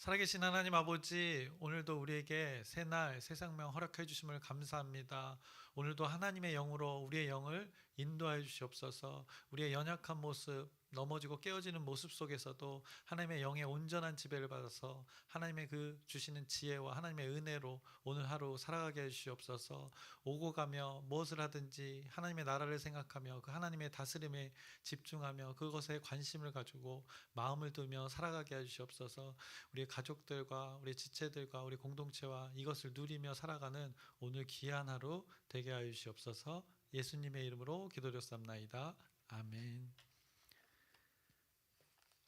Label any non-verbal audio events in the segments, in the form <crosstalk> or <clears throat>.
살아계신 하나님 아버지, 오늘도 우리에게 새날 새 생명 허락해 주심을 감사합니다. 오늘도 하나님의 영으로 우리의 영을 인도하여 주시옵소서. 우리의 연약한 모습, 넘어지고 깨어지는 모습 속에서도 하나님의 영의 온전한 지배를 받아서 하나님의 그 주시는 지혜와 하나님의 은혜로 오늘 하루 살아가게 해 주시옵소서. 오고 가며 무엇을 하든지 하나님의 나라를 생각하며 그 하나님의 다스림에 집중하며 그것에 관심을 가지고 마음을 두며 살아가게 해 주시옵소서. 우리 가족들과 우리 지체들과 우리 공동체와 이것을 누리며 살아가는 오늘 귀한 하루 되게 하여 주시옵소서. 예수님의 이름으로 기도드렸습나이다. 아멘.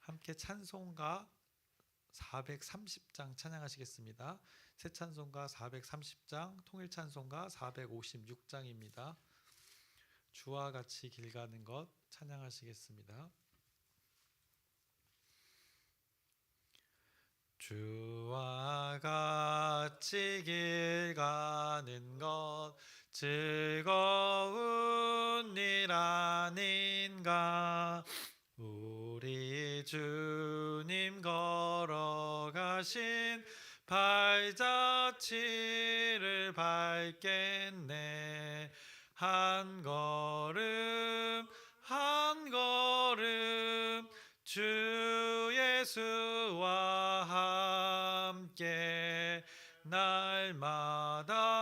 함께 찬송가 430장 찬양하시겠습니다. 새 찬송가 430장, 통일 찬송가 456장입니다. 주와 같이 길 가는 것 찬양하시겠습니다. 주와 같이 길 가는 것 즐거운 일 아닌가? 우리 주님 걸어가신 발자취를 밟겠네. 한 걸음 한 걸음 주 예수와 함께 날마다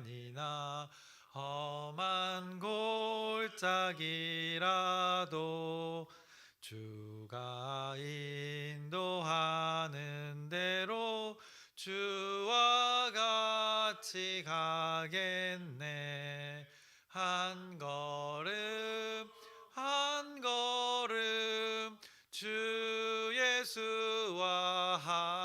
들판이나 험한 골짜기라도 주가 인도하는 대로 주와 같이 가겠네. 한 걸음 한 걸음 주 예수와 함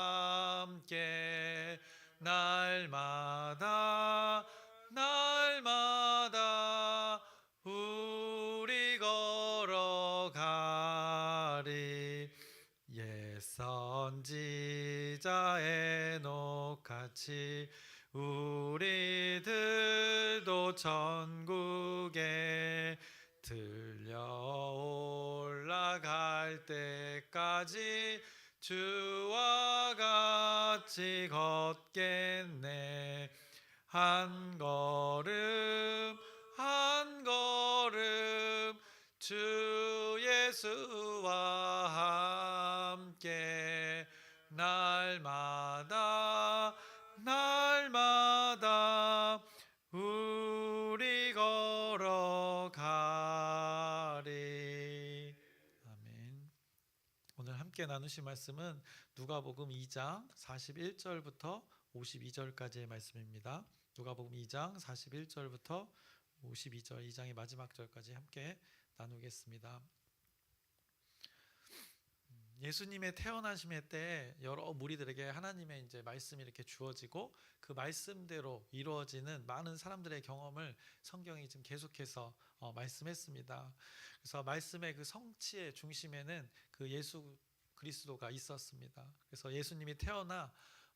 선지자의 녹같이 우리들도 전국에 들려 올라갈 때까지 주와 같이 걷겠네. 한 걸음 한 걸음 주 예수와 함께 날마다 날마다 우리 걸어가리 아멘. 오늘 함께 나누실 말씀은 누가복음 2장 41절부터 52절까지의 말씀입니다. 누가복음 2장 41절부터 52절 2장의 마지막 절까지 함께 나누겠습니다. 예수님의 태어나심의 때 여러 무리들에게 하나님의 이제 말씀이 이렇게 주어지고 그 말씀대로 이루어지는 많은 사람들의 경험을 성경이 지금 계속해서 어, 말씀했습니다. 그래서 말씀의 그 성취의 중심에는 그 예수 그리스도가 있었습니다. 그래서 예수님이 태어나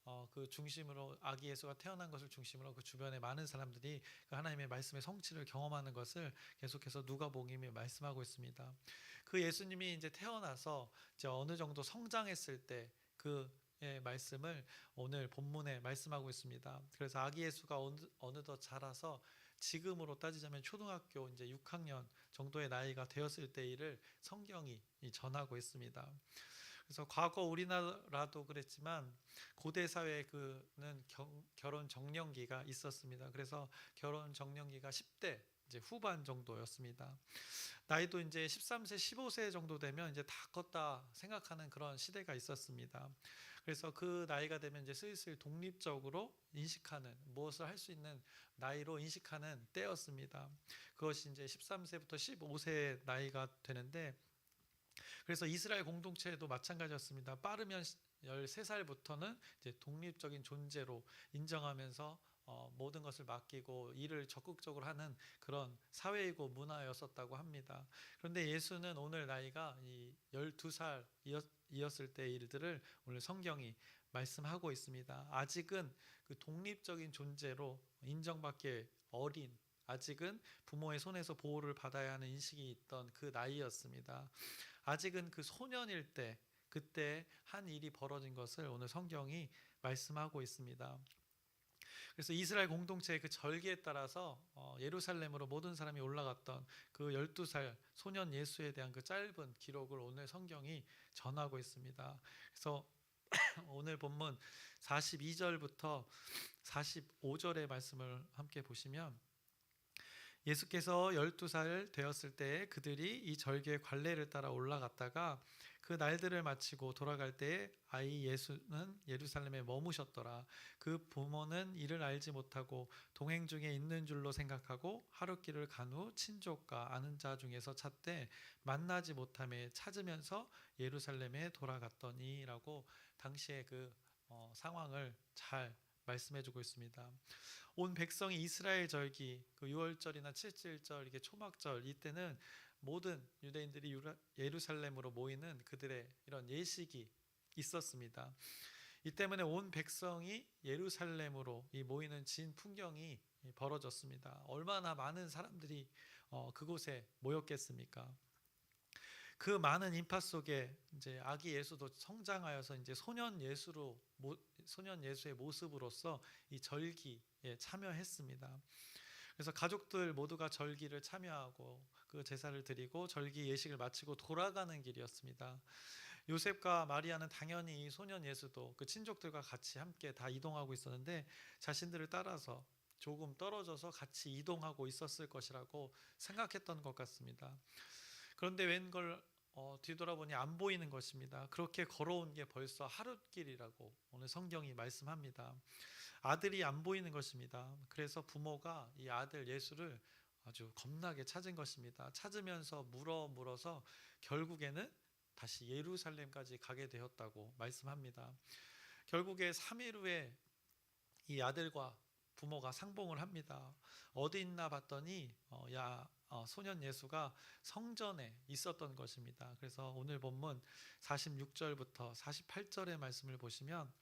어, 그 중심으로 아기 예수가 태어난 것을 중심으로 그 주변에 많은 사람들이 그 하나님의 말씀의 성취를 경험하는 것을 계속해서 누가복음이 말씀하고 있습니다. 그 예수님이 이제 태어나서 이제 어느 정도 성장했을 때 그의 말씀을 오늘 본문에 말씀하고 있습니다. 그래서 아기 예수가 어느, 어느덧 자라서 지금으로 따지자면 초등학교 이제 6학년 정도의 나이가 되었을 때 일을 성경이 전하고 있습니다. 그래서 과거 우리나라도 그랬지만 고대 경, 결혼 정년기가 있었습니다. 그래서 결혼 정년기가 10대 이제 후반 정도였습니다. 나이도 이제 13세, 15세 정도 되면 이제 다 컸다 생각하는 그런 시대가 있었습니다. 그래서 그 나이가 되면 이제 슬슬 독립적으로 인식하는 무엇을 할 수 있는 나이로 인식하는 때였습니다. 그것이 이제 13세부터 15세 나이가 되는데 그래서 이스라엘 공동체도 마찬가지였습니다. 빠르면 13살부터는 이제 독립적인 존재로 인정하면서 어, 모든 것을 맡기고 일을 적극적으로 하는 그런 사회이고 문화였었다고 합니다. 그런데 예수는 오늘 나이가 이 12살이었을 때 일들을 오늘 성경이 말씀하고 있습니다. 아직은 그 독립적인 존재로 인정받기 어린 아직은 부모의 손에서 보호를 받아야 하는 인식이 있던 그 나이였습니다. 아직은 그 소년일 때 그때 한 일이 벌어진 것을 오늘 성경이 말씀하고 있습니다. 그래서 이스라엘 공동체의 그 절기에 따라서 어, 예루살렘으로 모든 사람이 올라갔던 그 12살 소년 예수에 대한 그 짧은 기록을 오늘 성경이 전하고 있습니다. 그래서 <clears throat> 오늘 본문 42절부터 45절의 말씀을 함께 보시면 예수께서 12살 되었을 때 그들이 이 절기의 관례를 따라 올라갔다가 그 날들을 마치고 돌아갈 때 아이 예수는 예루살렘에 머무셨더라. 그 부모는 이를 알지 못하고 동행 중에 있는 줄로 생각하고 하룻길을 간 후 친족과 아는 자 중에서 찾되 만나지 못함에 찾으면서 예루살렘에 돌아갔더니라고 당시의 그 어, 상황을 잘 말씀해주고 있습니다. 온 백성이 이스라엘 절기, 그 6월절이나 7일절, 이게 초막절 이때는 모든 유대인들이 예루살렘으로 모이는 그들의 이런 예식이 있었습니다. 이 때문에 온 백성이 예루살렘으로 이 모이는 진 풍경이 벌어졌습니다. 얼마나 많은 사람들이 어, 그곳에 모였겠습니까? 그 많은 인파 속에 이제 아기 예수도 성장하여서 이제 소년 예수로 소년 예수의 모습으로서 이 절기 에 참여했습니다. 그래서 가족들 모두가 절기를 참여하고 그 제사를 드리고 절기 예식을 마치고 돌아가는 길이었습니다. 요셉과 마리아는 당연히 소년 예수도 그 친족들과 같이 함께 다 이동하고 있었는데 자신들을 따라서 조금 떨어져서 같이 이동하고 있었을 것이라고 생각했던 것 같습니다. 그런데 웬걸 어, 뒤돌아보니 안 보이는 것입니다. 그렇게 걸어온 게 벌써 하룻길이라고 오늘 성경이 말씀합니다. 아들이 안 보이는 것입니다. 그래서 부모가 이 아들 예수를 아주 겁나게 찾은 것입니다. 찾으면서 물어 물어서 결국에는 다시 예루살렘까지 가게 되었다고 말씀합니다. 결국에 3일 후에 이 아들과 부모가 상봉을 합니다. 어디 있나 봤더니 어, 야 어, 소년 예수가 성전에 있었던 것입니다. 그래서 오늘 본문 46절부터 48절의 말씀을 보시면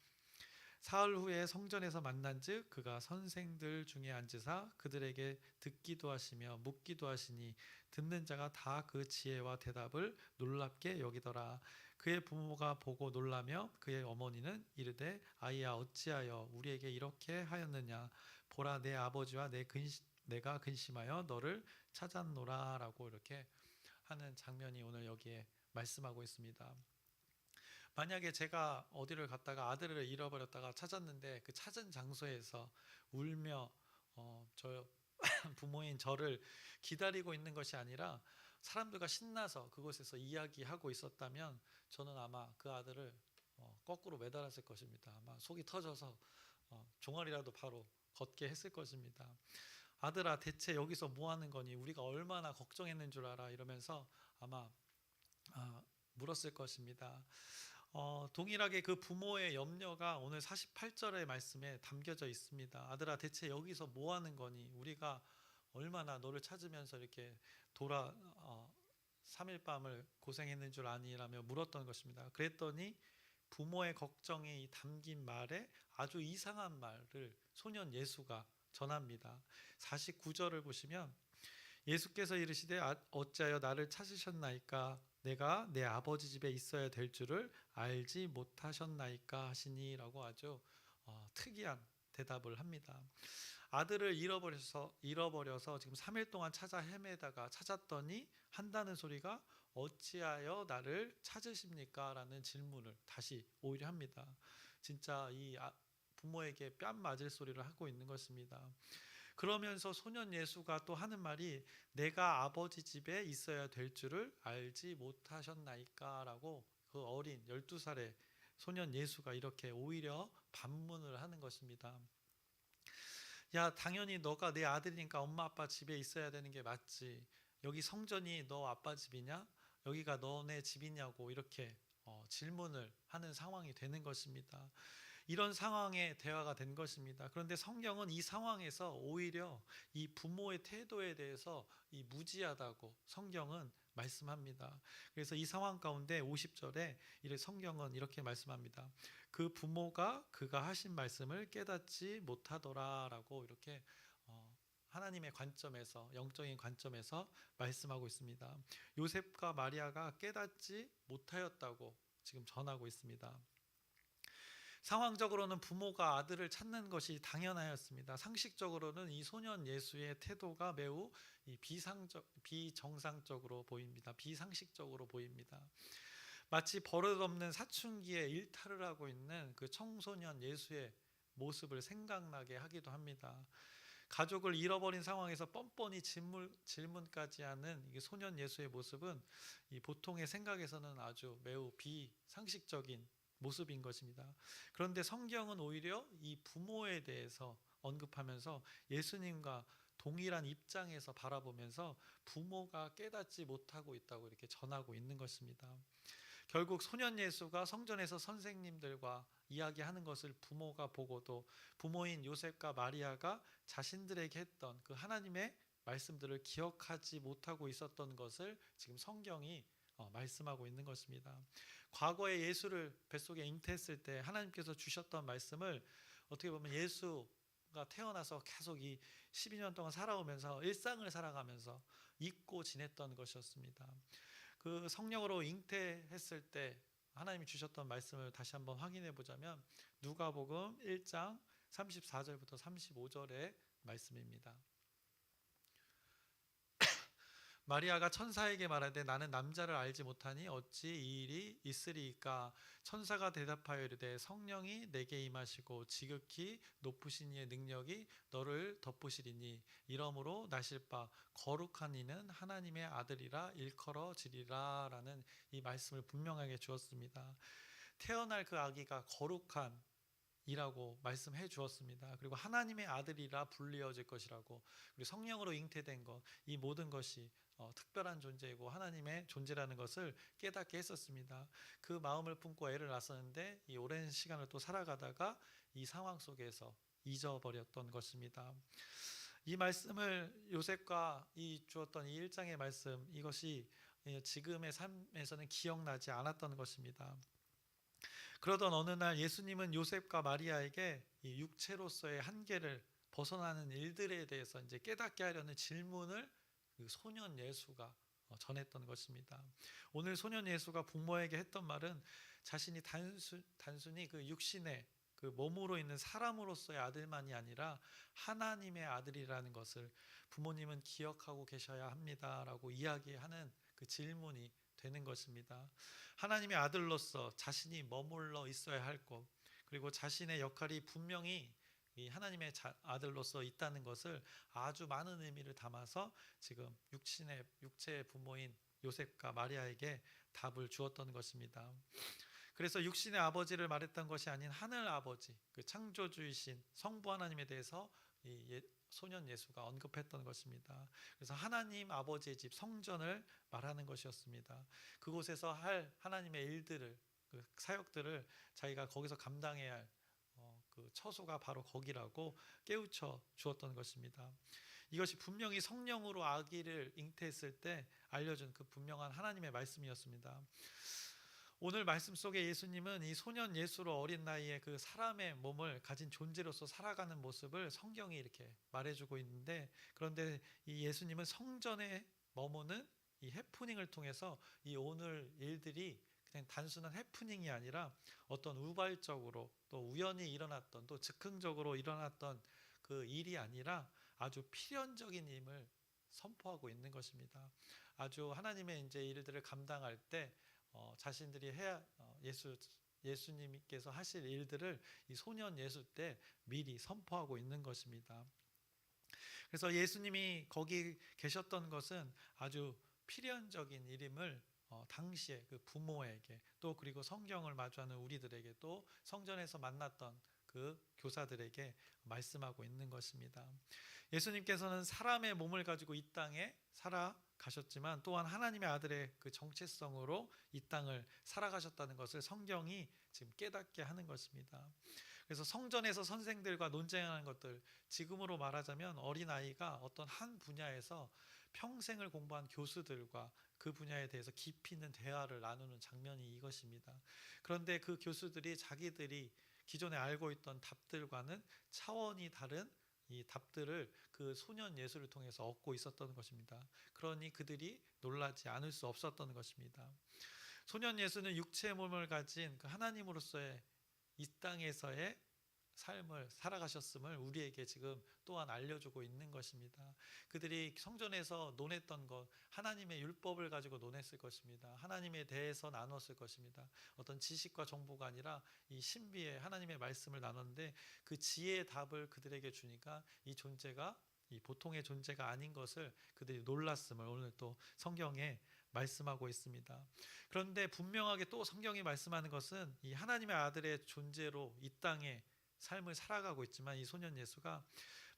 사흘 후에 성전에서 만난즉 그가 선생들 중에 앉으사 그들에게 듣기도 하시며 묻기도 하시니 듣는 자가 다 그 지혜와 대답을 놀랍게 여기더라. 그의 부모가 보고 놀라며 그의 어머니는 이르되 아이야 어찌하여 우리에게 이렇게 하였느냐 보라 내 아버지와 내 근심, 내가 근심하여 너를 찾았노라라고 이렇게 하는 장면이 오늘 여기에 말씀하고 있습니다. 만약에 제가 어디를 갔다가 아들을 잃어버렸다가 찾았는데 그 찾은 장소에서 울며 어, 저 <laughs> 부모인 저를 기다리고 있는 것이 아니라 사람들과 신나서 그곳에서 이야기하고 있었다면 저는 아마 그 아들을 어, 거꾸로 매달았을 것입니다. 아마 속이 터져서 어, 종아리라도 바로 걷게 했을 것입니다. 아들아 대체 여기서 뭐 하는 거니 우리가 얼마나 걱정했는 줄 알아 이러면서 아마 아, 물었을 것입니다. 어, 동일하게 그 부모의 염려가 오늘 48절의 말씀에 담겨져 있습니다. 아들아 대체 여기서 뭐 하는 거니? 우리가 얼마나 너를 찾으면서 이렇게 돌아 어, 3일 밤을 고생했는 줄 아니라며 물었던 것입니다. 그랬더니 부모의 걱정이 담긴 말에 아주 이상한 말을 소년 예수가 전합니다. 49절을 보시면 예수께서 이르시되 아, 어찌하여 나를 찾으셨나이까 내가 내 아버지 집에 있어야 될 줄을 알지 못하셨나이까 하시니라고 아주 어, 특이한 대답을 합니다. 아들을 잃어버려서 잃어버려서 지금 3일 동안 찾아 헤매다가 찾았더니 한다는 소리가 어찌하여 나를 찾으십니까라는 질문을 다시 오히려 합니다. 진짜 이 아- 부모에게 뺨 맞을 소리를 하고 있는 것입니다. 그러면서 소년 예수가 또 하는 말이 내가 아버지 집에 있어야 될 줄을 알지 못하셨나이까라고 그 어린 12살의 소년 예수가 이렇게 오히려 반문을 하는 것입니다. 야, 당연히 너가 내 아들이니까 엄마 아빠 집에 있어야 되는 게 맞지. 여기 성전이 너 아빠 집이냐? 여기가 너네 집이냐고 이렇게 어, 질문을 하는 상황이 되는 것입니다. 이런 상황에 대화가 된 것입니다. 그런데 성경은 이 상황에서 오히려 이 부모의 태도에 대해서 이 무지하다고 성경은 말씀합니다. 그래서 이 상황 가운데 50절에 이 성경은 이렇게 말씀합니다. 그 부모가 그가 하신 말씀을 깨닫지 못하더라라고 이렇게 어, 하나님의 관점에서 영적인 관점에서 말씀하고 있습니다. 요셉과 마리아가 깨닫지 못하였다고 지금 전하고 있습니다. 상황적으로는 부모가 아들을 찾는 것이 당연하였습니다. 상식적으로는 이 소년 예수의 태도가 매우 이 비상적 비정상적으로 보입니다. 비상식적으로 보입니다. 마치 버릇없는 사춘기에 일탈을 하고 있는 그 청소년 예수의 모습을 생각나게 하기도 합니다. 가족을 잃어버린 상황에서 뻔뻔히 질문, 질문까지 하는 이 소년 예수의 모습은 이 보통의 생각에서는 아주 매우 비상식적인 모습인 것입니다. 그런데 성경은 오히려 이 부모에 대해서 언급하면서 예수님과 동일한 입장에서 바라보면서 부모가 깨닫지 못하고 있다고 이렇게 전하고 있는 것입니다. 결국 소년 예수가 성전에서 선생님들과 이야기하는 것을 부모가 보고도 부모인 요셉과 마리아가 자신들에게 했던 그 하나님의 말씀들을 기억하지 못하고 있었던 것을 지금 성경이 어, 말씀하고 있는 것입니다. 과거에 예수를 뱃속에 잉태했을 때 하나님께서 주셨던 말씀을 어떻게 보면 예수가 태어나서 계속 이 12년 동안 살아오면서 일상을 살아가면서 잊고 지냈던 것이었습니다. 그 성령으로 잉태했을 때 하나님이 주셨던 말씀을 다시 한번 확인해 보자면 누가복음 1장 34절부터 35절의 말씀입니다. 마리아가 천사에게 말하되 나는 남자를 알지 못하니 어찌 이 일이 있으리이까 천사가 대답하여 이르되 성령이 내게 임하시고 지극히 높으신 이의 능력이 너를 덮으시리니 이러므로 나실 바 거룩한 이는 하나님의 아들이라 일컬어지리라라는 이 말씀을 분명하게 주었습니다. 태어날 그 아기가 거룩한 이라고 말씀해 주었습니다. 그리고 하나님의 아들이라 불리어질 것이라고 그리고 성령으로 잉태된 것 이 모든 것이 어, 특별한 존재이고 하나님의 존재라는 것을 깨닫게 했었습니다. 그 마음을 품고 애를 낳았었는데 이 오랜 시간을 또 살아가다가 이 상황 속에서 잊어버렸던 것입니다. 이 말씀을 요셉과 이 주었던 이 일장의 말씀 이것이 예, 지금의 삶에서는 기억나지 않았던 것입니다. 그러던 어느 날 예수님은 요셉과 마리아에게 이 육체로서의 한계를 벗어나는 일들에 대해서 이제 깨닫게 하려는 질문을 그 소년 예수가 어, 전했던 것입니다. 오늘 소년 예수가 부모에게 했던 말은 자신이 단순, 단순히 그 육신의 그 몸으로 있는 사람으로서의 아들만이 아니라 하나님의 아들이라는 것을 부모님은 기억하고 계셔야 합니다라고 이야기하는 그 질문이 되는 것입니다. 하나님의 아들로서 자신이 머물러 있어야 할 것, 그리고 자신의 역할이 분명히 이 하나님의 아들로서 있다는 것을 아주 많은 의미를 담아서 지금 육신의 육체의 부모인 요셉과 마리아에게 답을 주었던 것입니다. 그래서 육신의 아버지를 말했던 것이 아닌 하늘 아버지, 그 창조주이신 성부 하나님에 대해서 이 소년 예수가 언급했던 것입니다. 그래서 하나님 아버지의 집 성전을 말하는 것이었습니다. 그곳에서 할 하나님의 일들을 그 사역들을 자기가 거기서 감당해야 할 어, 그 처소가 바로 거기라고 깨우쳐 주었던 것입니다. 이것이 분명히 성령으로 아기를 잉태했을 때 알려준 그 분명한 하나님의 말씀이었습니다. 오늘 말씀 속에 예수님은 이 소년 예수로 어린 나이에 그 사람의 몸을 가진 존재로서 살아가는 모습을 성경이 이렇게 말해주고 있는데 그런데 이 예수님은 성전에 머무는 이 해프닝을 통해서 이 오늘 일들이 그냥 단순한 해프닝이 아니라 어떤 우발적으로 또 우연히 일어났던 또 즉흥적으로 일어났던 그 일이 아니라 아주 필연적인 힘을 선포하고 있는 것입니다. 아주 하나님의 이제 일들을 감당할 때 어, 자신들이 해야 어, 예수 예수님께서 하실 일들을 이 소년 예수 때 미리 선포하고 있는 것입니다. 그래서 예수님이 거기 계셨던 것은 아주 필연적인 일임을 어, 당시에 그 부모에게 또 그리고 성경을 마주하는 우리들에게 또 성전에서 만났던 그 교사들에게 말씀하고 있는 것입니다. 예수님께서는 사람의 몸을 가지고 이 땅에 살아가셨지만 또한 하나님의 아들의 그 정체성으로 이 땅을 살아가셨다는 것을 성경이 지금 깨닫게 하는 것입니다. 그래서 성전에서 선생들과 논쟁하는 것들 지금으로 말하자면 어린 아이가 어떤 한 분야에서 평생을 공부한 교수들과 그 분야에 대해서 깊이 있는 대화를 나누는 장면이 이것입니다. 그런데 그 교수들이 자기들이 기존에 알고 있던 답들과는 차원이 다른 이 답들을 그 소년 예수를 통해서 얻고 있었던 것입니다. 그러니 그들이 놀라지 않을 수 없었던 것입니다. 소년 예수는 육체의 몸을 가진 그 하나님으로서의 이 땅에서의 삶을 살아가셨음을 우리에게 지금 또한 알려주고 있는 것입니다. 그들이 성전에서 논했던 것, 하나님의 율법을 가지고 논했을 것입니다. 하나님에 대해서 나눴을 것입니다. 어떤 지식과 정보가 아니라 이 신비의 하나님의 말씀을 나눴는데 그 지혜의 답을 그들에게 주니까 이 존재가 이 보통의 존재가 아닌 것을 그들이 놀랐음을 오늘 또 성경에 말씀하고 있습니다. 그런데 분명하게 또 성경이 말씀하는 것은 이 하나님의 아들의 존재로 이 땅에 삶을 살아가고 있지만 이 소년 예수가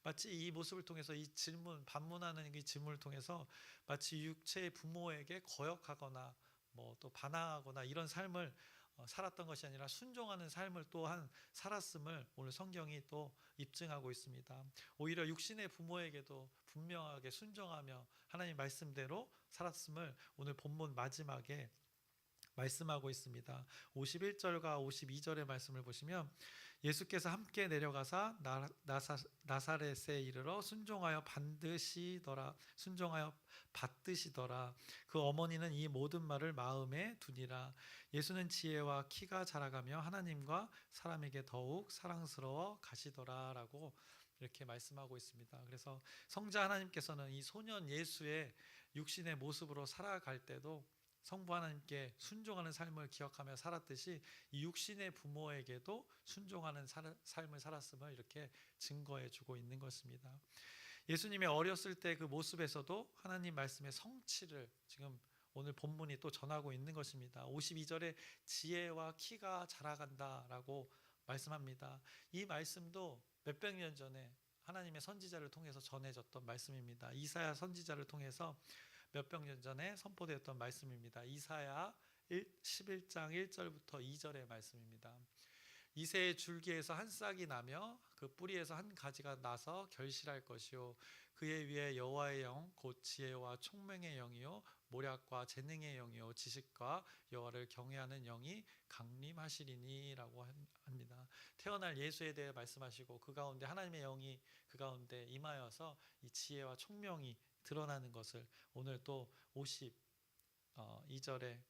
마치 이 모습을 통해서 이 질문 반문하는 이 질문을 통해서 마치 육체의 부모에게 거역하거나 뭐 또 반항하거나 이런 삶을 어, 살았던 것이 아니라 순종하는 삶을 또한 살았음을 오늘 성경이 또 입증하고 있습니다. 오히려 육신의 부모에게도 분명하게 순종하며 하나님 말씀대로 살았음을 오늘 본문 마지막에 말씀하고 있습니다. 51절과 52절의 말씀을 보시면 예수께서 함께 내려가사 나, 나사, 나사렛에 이르러 순종하여 반드시더라 순종하여 받드시더라 그 어머니는 이 모든 말을 마음에 두니라 예수는 지혜와 키가 자라가며 하나님과 사람에게 더욱 사랑스러워 가시더라라고 이렇게 말씀하고 있습니다. 그래서 성자 하나님께서는 이 소년 예수의 육신의 모습으로 살아갈 때도 성부 하나님께 순종하는 삶을 기억하며 살았듯이 이 육신의 부모에게도 순종하는 살, 삶을 살았음을 이렇게 증거해 주고 있는 것입니다. 예수님의 어렸을 때 그 모습에서도 하나님 말씀의 성취를 지금 오늘 본문이 또 전하고 있는 것입니다. 52절에 지혜와 키가 자라간다라고 말씀합니다. 이 말씀도 몇백 년 전에 하나님의 선지자를 통해서 전해졌던 말씀입니다. 이사야 선지자를 통해서 몇백 년 전에 선포되었던 말씀입니다. 이사야 11장 1절부터 2절의 말씀입니다. 이새의 줄기에서 한 싹이 나며 그 뿌리에서 한 가지가 나서 결실할 것이요 그의 위에 여호와의 영 곧 지혜와 총명의 영이요 모략과 재능의 영이요 지식과 여호와를 경외하는 영이 강림하시리니라고 합니다. 태어날 예수에 대해 말씀하시고 그 가운데 하나님의 영이 그 가운데 임하여서 이 지혜와 총명이 드러나는 것을 오늘 또 52절에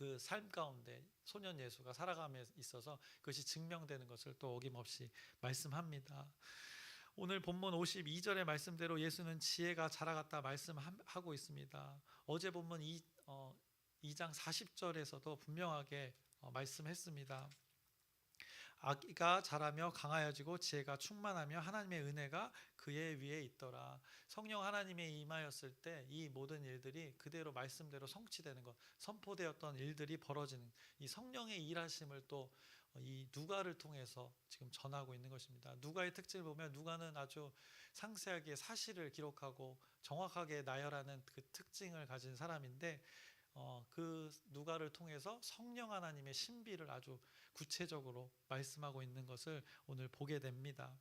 그 삶 가운데 소년 예수가 살아감에 있어서 그것이 증명되는 것을 또 어김없이 말씀합니다. 오늘 본문 52절의 말씀대로 예수는 지혜가 자라갔다 말씀하고 있습니다. 어제 본문 2, 어, 2장 40절에서도 분명하게 어, 말씀했습니다. 아기가 자라며 강하여지고 지혜가 충만하며 하나님의 은혜가 그의 위에 있더라. 성령 하나님의 임하였을 때 이 모든 일들이 그대로 말씀대로 성취되는 것, 선포되었던 일들이 벌어지는 이 성령의 일하심을 또 이 누가를 통해서 지금 전하고 있는 것입니다. 누가의 특징을 보면 누가는 아주 상세하게 사실을 기록하고 정확하게 나열하는 그 특징을 가진 사람인데 어, 그 누가를 통해서 성령 하나님의 신비를 아주 구체적으로 말씀하고 있는 것을 오늘 보게 됩니다.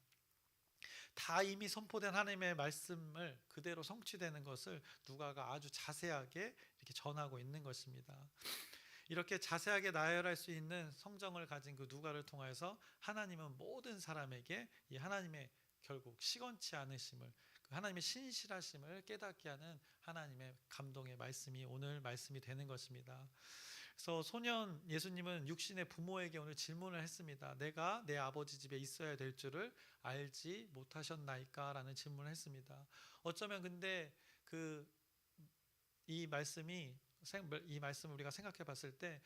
다 이미 선포된 하나님의 말씀을 그대로 성취되는 것을 누가가 아주 자세하게 이렇게 전하고 있는 것입니다. 이렇게 자세하게 나열할 수 있는 성정을 가진 그 누가를 통해서 하나님은 모든 사람에게 이 하나님의 결국 시건치 않으심을 그 하나님의 신실하심을 깨닫게 하는 하나님의 감동의 말씀이 오늘 말씀이 되는 것입니다. 그래서 소년 예수님은 육신의 부모에게 오늘 질문을 했습니다. 내가 내 아버지 집에 있어야 될 줄을 알지 못하셨나이까라는 질문을 했습니다. 어쩌면 근데 그 이 말씀이 생- 이 말씀을 우리가 생각해 봤을 때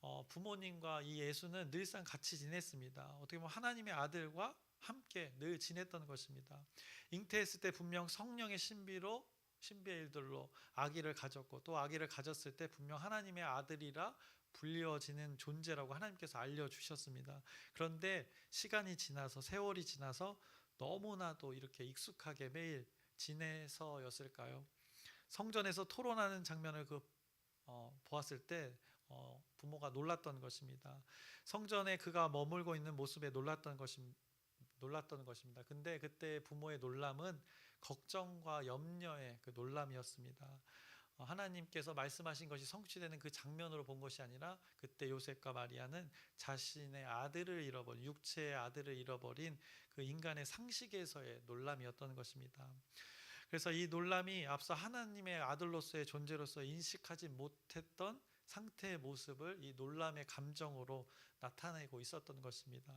어, 부모님과 이 예수는 늘상 같이 지냈습니다. 어떻게 보면 하나님의 아들과 함께 늘 지냈던 것입니다. 잉태했을 때 분명 성령의 신비로 신비의 일들로 아기를 가졌고 또 아기를 가졌을 때 분명 하나님의 아들이라 불려지는 존재라고 하나님께서 알려주셨습니다. 그런데 시간이 지나서 세월이 지나서 너무나도 이렇게 익숙하게 매일 지내서였을까요? 성전에서 토론하는 장면을 그 어, 보았을 때 어, 부모가 놀랐던 것입니다. 성전에 그가 머물고 있는 모습에 놀랐던 것임 놀랐던 것입니다. 근데 그때 부모의 놀람은 걱정과 염려의 그 놀람이었습니다. 어, 하나님께서 말씀하신 것이 성취되는 그 장면으로 본 것이 아니라 그때 요셉과 마리아는 자신의 아들을 잃어버린 육체의 아들을 잃어버린 그 인간의 상식에서의 놀람이었던 것입니다. 그래서 이 놀람이 앞서 하나님의 아들로서의 존재로서 인식하지 못했던 상태의 모습을 이 놀람의 감정으로 나타내고 있었던 것입니다.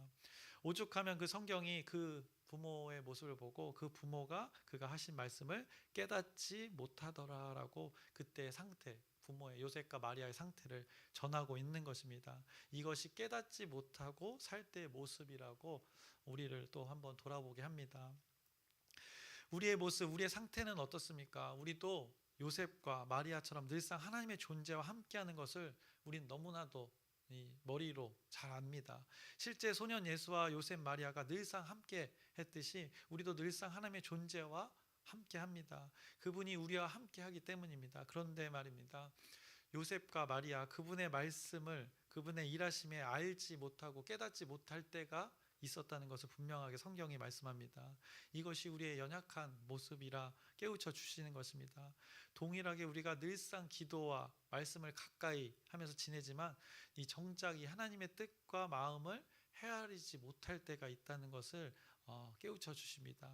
오죽하면 그 성경이 그 부모의 모습을 보고 그 부모가 그가 하신 말씀을 깨닫지 못하더라라고 그때의 상태, 부모의 요셉과 마리아의 상태를 전하고 있는 것입니다. 이것이 깨닫지 못하고 살 때의 모습이라고 우리를 또 한번 돌아보게 합니다. 우리의 모습, 우리의 상태는 어떻습니까? 우리도 요셉과 마리아처럼 늘상 하나님의 존재와 함께하는 것을 우린 너무나도 이 머리로 잘 압니다. 실제 소년 예수와 요셉 마리아가 늘상 함께 했듯이 우리도 늘상 하나님의 존재와 함께 합니다. 그분이 우리와 함께 하기 때문입니다. 그런데 말입니다. 요셉과 마리아 그분의 말씀을 그분의 일하심에 알지 못하고 깨닫지 못할 때가 있었다는 것을 분명하게 성경이 말씀합니다. 이것이 우리의 연약한 모습이라 깨우쳐 주시는 것입니다. 동일하게 우리가 늘상 기도와 말씀을 가까이 하면서 지내지만 이 정작 이 하나님의 뜻과 마음을 헤아리지 못할 때가 있다는 것을 어, 깨우쳐 주십니다.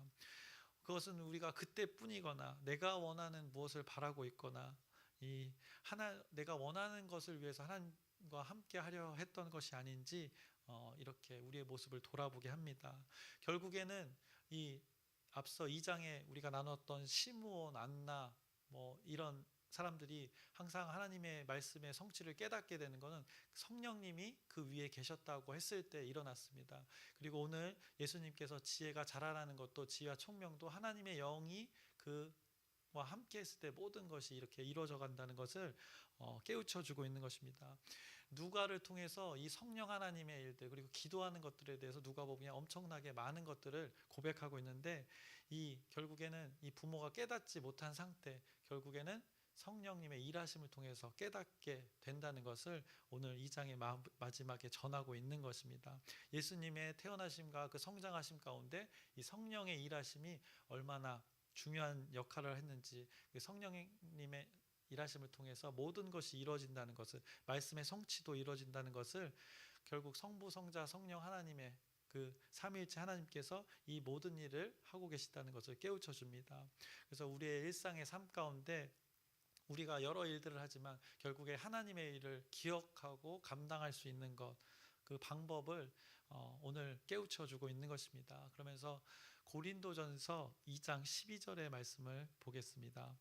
그것은 우리가 그때뿐이거나 내가 원하는 무엇을 바라고 있거나 이 하나 내가 원하는 것을 위해서 하나님과 함께 하려 했던 것이 아닌지 어, 이렇게 우리의 모습을 돌아보게 합니다. 결국에는 이 앞서 2장에 우리가 나눴던 시므온, 안나 뭐 이런 사람들이 항상 하나님의 말씀의 성취를 깨닫게 되는 것은 성령님이 그 위에 계셨다고 했을 때 일어났습니다. 그리고 오늘 예수님께서 지혜가 자라나는 것도 지혜와 총명도 하나님의 영이 그 와 함께 했을 때 모든 것이 이렇게 이루어져 간다는 것을 어, 깨우쳐 주고 있는 것입니다. 누가를 통해서 이 성령 하나님의 일들 그리고 기도하는 것들에 대해서 누가 보면 엄청나게 많은 것들을 고백하고 있는데 이 결국에는 이 부모가 깨닫지 못한 상태 결국에는 성령님의 일하심을 통해서 깨닫게 된다는 것을 오늘 이 장의 마- 마지막에 전하고 있는 것입니다. 예수님의 태어나심과 그 성장하심 가운데 이 성령의 일하심이 얼마나 중요한 역할을 했는지 그 성령님의 일하심을 통해서 모든 것이 이루어진다는 것을 말씀의 성취도 이루어진다는 것을 결국 성부 성자 성령 하나님의 그 삼위일체 하나님께서 이 모든 일을 하고 계시다는 것을 깨우쳐 줍니다. 그래서 우리의 일상의 삶 가운데 우리가 여러 일들을 하지만 결국에 하나님의 일을 기억하고 감당할 수 있는 것 그 방법을 어, 오늘 깨우쳐 주고 있는 것입니다. 그러면서 고린도전서 2장 12절의 말씀을 보겠습니다.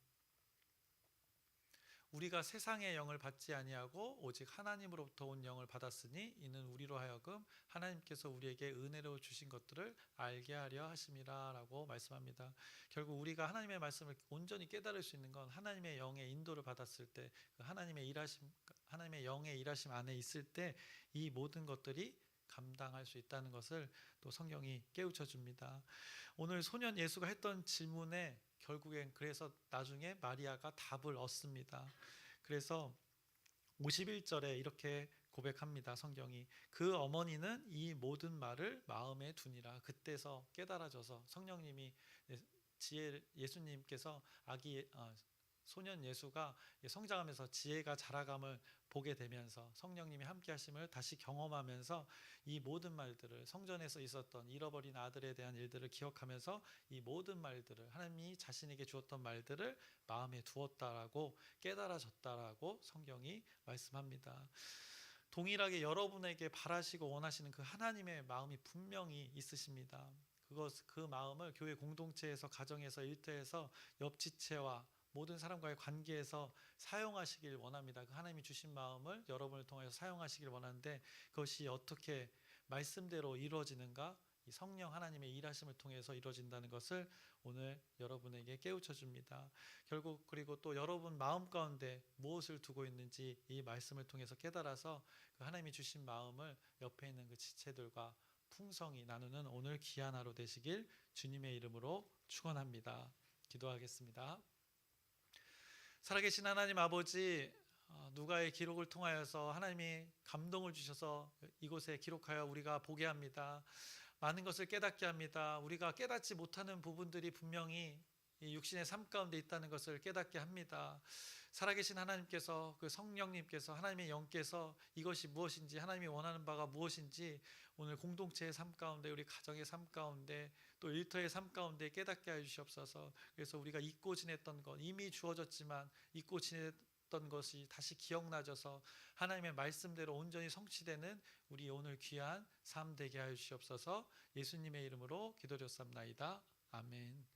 우리가 세상의 영을 받지 아니하고 오직 하나님으로부터 온 영을 받았으니 이는 우리로 하여금 하나님께서 우리에게 은혜로 주신 것들을 알게 하려 하심이라라고 말씀합니다. 결국 우리가 하나님의 말씀을 온전히 깨달을 수 있는 건 하나님의 영의 인도를 받았을 때그 하나님의 일하심 하나님의 영의 일하심 안에 있을 때 이 모든 것들이 감당할 수 있다는 것을 또 성경이 깨우쳐 줍니다. 오늘 소년 예수가 했던 질문에 결국엔 그래서 나중에 마리아가 답을 얻습니다. 그래서 51절에 이렇게 고백합니다. 성경이 그 어머니는 이 모든 말을 마음에 두니라. 그때서 깨달아져서 성령님이 지혜 예수님께서 아기 아, 소년 예수가 성장하면서 지혜가 자라감을 보게 되면서 성령님이 함께 하심을 다시 경험하면서 이 모든 말들을 성전에서 있었던 잃어버린 아들에 대한 일들을 기억하면서 이 모든 말들을 하나님이 자신에게 주었던 말들을 마음에 두었다라고 깨달아졌다라고 성경이 말씀합니다. 동일하게 여러분에게 바라시고 원하시는 그 하나님의 마음이 분명히 있으십니다. 그것 그 마음을 교회 공동체에서 가정에서 일터에서 옆 지체와 모든 사람과의 관계에서 사용하시길 원합니다. 그 하나님이 주신 마음을 여러분을 통해서 사용하시길 원하는데 그것이 어떻게 말씀대로 이루어지는가? 이 성령 하나님의 일하심을 통해서 이루어진다는 것을 오늘 여러분에게 깨우쳐 줍니다. 결국 그리고 또 여러분 마음 가운데 무엇을 두고 있는지 이 말씀을 통해서 깨달아서 그 하나님이 주신 마음을 옆에 있는 그 지체들과 풍성히 나누는 오늘 귀한 하루 되시길 주님의 이름으로 축원합니다. 기도하겠습니다. 살아계신 하나님 아버지 어, 누가의 기록을 통하여서 하나님이 감동을 주셔서 이곳에 기록하여 우리가 보게 합니다. 많은 것을 깨닫게 합니다. 우리가 깨닫지 못하는 부분들이 분명히 이 육신의 삶 가운데 있다는 것을 깨닫게 합니다. 살아계신 하나님께서 그 성령님께서 하나님의 영께서 이것이 무엇인지 하나님이 원하는 바가 무엇인지 오늘 공동체의 삶 가운데 우리 가정의 삶 가운데 또 일터의 삶 가운데 깨닫게 해 주시옵소서. 그래서 우리가 잊고 지냈던 것 이미 주어졌지만 잊고 지냈 던 것이 다시 기억나져서 하나님의 말씀대로 온전히 성취되는 우리 오늘 귀한 삶 되게 하여 주시옵소서. 예수님의 이름으로 기도드렸습나이다. 아멘.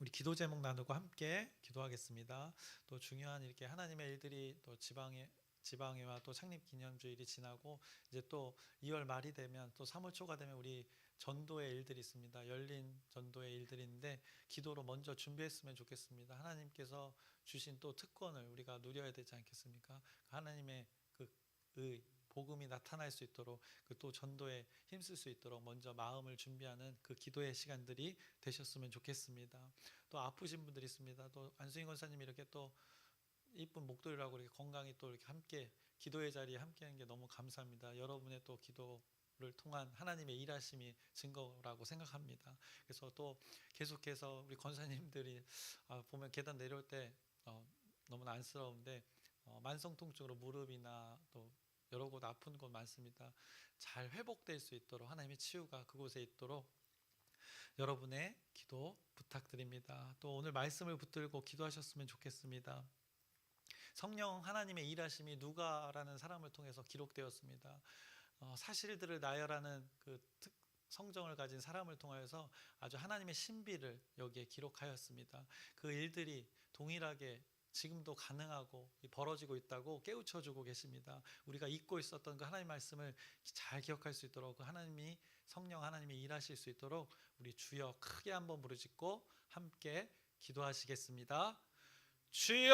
우리 기도 제목 나누고 함께 기도하겠습니다. 또 중요한 이렇게 하나님의 일들이 또 지방에 지방회와 또 창립 기념주일이 지나고 이제 또 2월 말이 되면 또 3월 초가 되면 우리 전도의 일들이 있습니다. 열린 전도의 일들인데 기도로 먼저 준비했으면 좋겠습니다. 하나님께서 주신 또 특권을 우리가 누려야 되지 않겠습니까? 하나님의 그 의 복음이 나타날 수 있도록 그 또 전도에 힘쓸 수 있도록 먼저 마음을 준비하는 그 기도의 시간들이 되셨으면 좋겠습니다. 또 아프신 분들이 있습니다. 또 안수인 권사님이 이렇게 또 이쁜 목도리라고 이렇게 건강히 또 이렇게 함께 기도의 자리에 함께하는 게 너무 감사합니다. 여러분의 또 기도 를 통한 하나님의 일하심이 증거라고 생각합니다. 그래서 또 계속해서 우리 권사님들이 아, 보면 계단 내려올 때 어, 너무나 안쓰러운데 어, 만성 통증으로 무릎이나 또 여러 곳 아픈 곳 많습니다. 잘 회복될 수 있도록 하나님의 치유가 그곳에 있도록 여러분의 기도 부탁드립니다. 또 오늘 말씀을 붙들고 기도하셨으면 좋겠습니다. 성령 하나님의 일하심이 누가라는 사람을 통해서 기록되었습니다. 어, 사실들을 나열하는 그 특, 성정을 가진 사람을 통하여서 아주 하나님의 신비를 여기에 기록하였습니다. 그 일들이 동일하게 지금도 가능하고 벌어지고 있다고 깨우쳐 주고 계십니다. 우리가 잊고 있었던 그 하나님 말씀을 잘 기억할 수 있도록 그 하나님이 성령 하나님이 일하실 수 있도록 우리 주여 크게 한번 부르짖고 함께 기도하시겠습니다. 주여